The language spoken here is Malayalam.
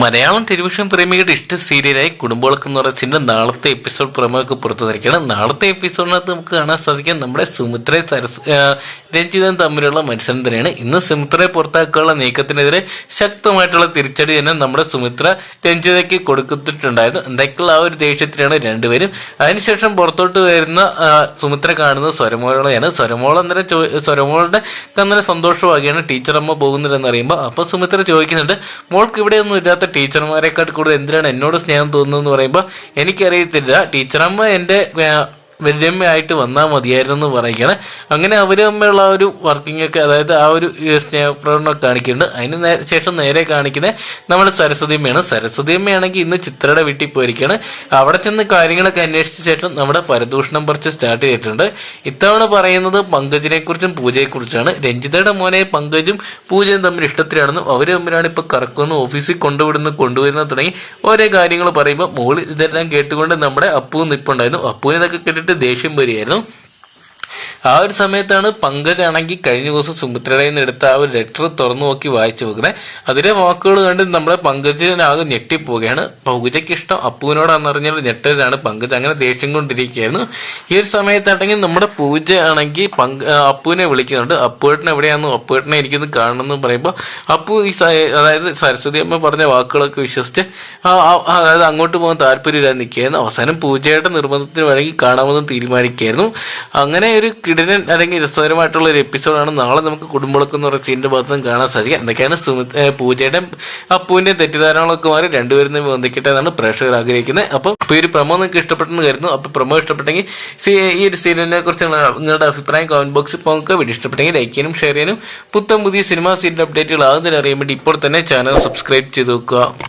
മലയാളം ടെലിവിഷൻ പ്രേമികളുടെ ഇഷ്ട സീരിയലായി കുടുംബവിളക്ക് എന്ന് പറയുന്ന സിനിമ നാളത്തെ എപ്പിസോഡ് പ്രമേയൊക്കെ പുറത്തു വന്നിരിക്കുകയാണ് നാളത്തെ എപ്പിസോഡിനകത്ത് നമുക്ക് കാണാൻ സാധിക്കും നമ്മുടെ സുമിത്ര സരസ് രഞ്ജിതൻ തമ്മിലുള്ള മത്സരം തന്നെയാണ് ഇന്ന് സുമിത്രയെ പുറത്താക്കാനുള്ള നീക്കത്തിനെതിരെ ശക്തമായിട്ടുള്ള തിരിച്ചടി തന്നെ നമ്മുടെ സുമിത്ര രഞ്ജിതയ്ക്ക് കൊടുത്തിട്ടുണ്ടായിരുന്നു. എന്തൊക്കെയുള്ള ആ ഒരു ദേഷ്യത്തിലാണ് രണ്ടുപേരും. അതിനുശേഷം പുറത്തോട്ട് വരുന്ന സുമിത്ര കാണുന്ന സ്വരമോളയാണ് സ്വരമോൾ അന്നേരം ചോ സ്വരമോളുടെ അന്നേരം സന്തോഷമാകുകയാണ് ടീച്ചറമ്മ പോകുന്നില്ലെന്ന് അറിയുമ്പോൾ അപ്പോൾ സുമിത്ര ചോദിക്കുന്നുണ്ട് മോൾക്ക് ഇവിടെയൊന്നും ഇല്ലാത്ത ടീച്ചർമാരെക്കാൾ കൂടുതൽ എന്തിനാണ് എന്നോട് സ്നേഹം തോന്നുന്നതെന്ന് പറയുമ്പോൾ എനിക്കറിയത്തില്ല. ടീച്ചറമ്മ എന്റെ വല്യമ്മയായിട്ട് വന്നാൽ മതിയായിരുന്നു എന്ന് പറയുകയാണ് അങ്ങനെ അവർ തമ്മിലുള്ള ഒരു വർക്കിംഗ് ഒക്കെ അതായത് ആ ഒരു ഏഹ്, സ്നേഹപ്രകടനമൊക്കെ കാണിക്കുന്നുണ്ട്. അതിന് ശേഷം നേരെ കാണിക്കുന്നത് നമ്മുടെ സരസ്വതിയമ്മയാണ്. സരസ്വതിയമ്മയാണെങ്കിൽ ഇന്ന് ചിത്രയുടെ വീട്ടിൽ പോയിരിക്കുകയാണ് അവിടെ ചെന്ന് കാര്യങ്ങളൊക്കെ അന്വേഷിച്ച ശേഷം നമ്മുടെ പരദൂഷണം പറിച്ച് സ്റ്റാർട്ട് ചെയ്തിട്ടുണ്ട്. ഇത്തവണ പറയുന്നത് പങ്കജിനെ കുറിച്ചും പൂജയെ കുറിച്ചാണ് രഞ്ജിതയുടെ മോനെ പങ്കജും പൂജയും തമ്മിൽ ഇഷ്ടത്തിലാണെന്നും അവർ തമ്മിലാണ് ഇപ്പോൾ കറക്കുന്നു ഓഫീസിൽ കൊണ്ടുവിടുന്നു കൊണ്ടുവരുന്ന തുടങ്ങി. ഓരോ കാര്യങ്ങൾ പറയുമ്പോൾ മോൾ ഇതെല്ലാം കേട്ടുകൊണ്ട് നമ്മുടെ അപ്പു നിപ്പുണ്ടായിരുന്നു. അപ്പുവിനെ ഇതൊക്കെ കേട്ടിട്ട് ദേഷ്യം വരികയായിരുന്നു ആ ഒരു സമയത്താണ് പങ്കജാണെങ്കിൽ കഴിഞ്ഞ ദിവസം സുമിത്രയുടെ നിന്ന് എടുത്ത ആ ഒരു ലെറ്റർ തുറന്നു നോക്കി വായിച്ചു നോക്കുന്നത് അതിലെ വാക്കുകൾ കണ്ട് നമ്മളെ പങ്കജിനാകെ ഞെട്ടിപ്പോവുകയാണ്. പൗകുജയ്ക്ക് ഇഷ്ടം അപ്പുവിനോടാന്ന് ഒരു ഞെട്ടലാണ് പങ്കജ് അങ്ങനെ ദേഷ്യം കൊണ്ടിരിക്കുകയായിരുന്നു. ഈ ഒരു സമയത്താണെങ്കിൽ നമ്മുടെ പൂജ ആണെങ്കിൽ പങ്ക അപ്പുവിനെ വിളിക്കുന്നുണ്ട്. അപ്പുവേട്ടൻ എവിടെയാണെന്ന് അപ്പുവേട്ടനെ എനിക്കൊന്ന് കാണണമെന്ന് പറയുമ്പോൾ അപ്പു ഈ അതായത് സരസ്വതി അമ്മ പറഞ്ഞ വാക്കുകളൊക്കെ വിശ്വസിച്ച് അതായത് അങ്ങോട്ട് പോകാൻ താല്പര്യമില്ലാതെ നിൽക്കുകയായിരുന്നു. അവസാനം പൂജയുടെ നിർബന്ധത്തിന് വേണമെങ്കിൽ കാണാമെന്ന് തീരുമാനിക്കുകയായിരുന്നു. അങ്ങനെ ഒരു കിടിലൻ അല്ലെങ്കിൽ രസകരമായിട്ടുള്ള ഒരു എപ്പിസോഡാണ്. നാളെ നമുക്ക് കുടുംബളക്കുന്ന എന്ന് സീന്റെ ഭാഗത്ത് കാണാൻ സാധിക്കുക എന്തൊക്കെയാണ് സുമിത് പൂജയുടെ അപ്പുവിന്റെയും തെറ്റിദ്ധാരണകളൊക്കെ മാറി രണ്ടുപേരും തമ്മിൽ ഒന്നിക്കട്ടെ എന്നാണ് പ്രേക്ഷകർ ആഗ്രഹിക്കുന്നത്. അപ്പം ഇപ്പോൾ ഒരു പ്രമോ നിങ്ങൾക്ക് ഇഷ്ടപ്പെട്ടെന്ന് കരുതുന്നു. അപ്പോൾ പ്രമോ ഇഷ്ടപ്പെട്ടെങ്കിൽ ഈ ഒരു സീരിയലിനെ കുറിച്ചുള്ള നിങ്ങളുടെ അഭിപ്രായം കമന്റ് ബോക്സിൽ പോകുക വീഡിയോ ഇഷ്ടപ്പെട്ടെങ്കിൽ ലൈക്ക് ചെയ്യാനും ഷെയർ ചെയ്യാനും പുത്തം പുതിയ സിനിമാ സീരിയൽ അപ്ഡേറ്റുകൾ ആകുന്നതിന് അറിയാൻ വേണ്ടി ഇപ്പോൾ തന്നെ ചാനൽ സബ്സ്ക്രൈബ് ചെയ്ത് വെക്കുക.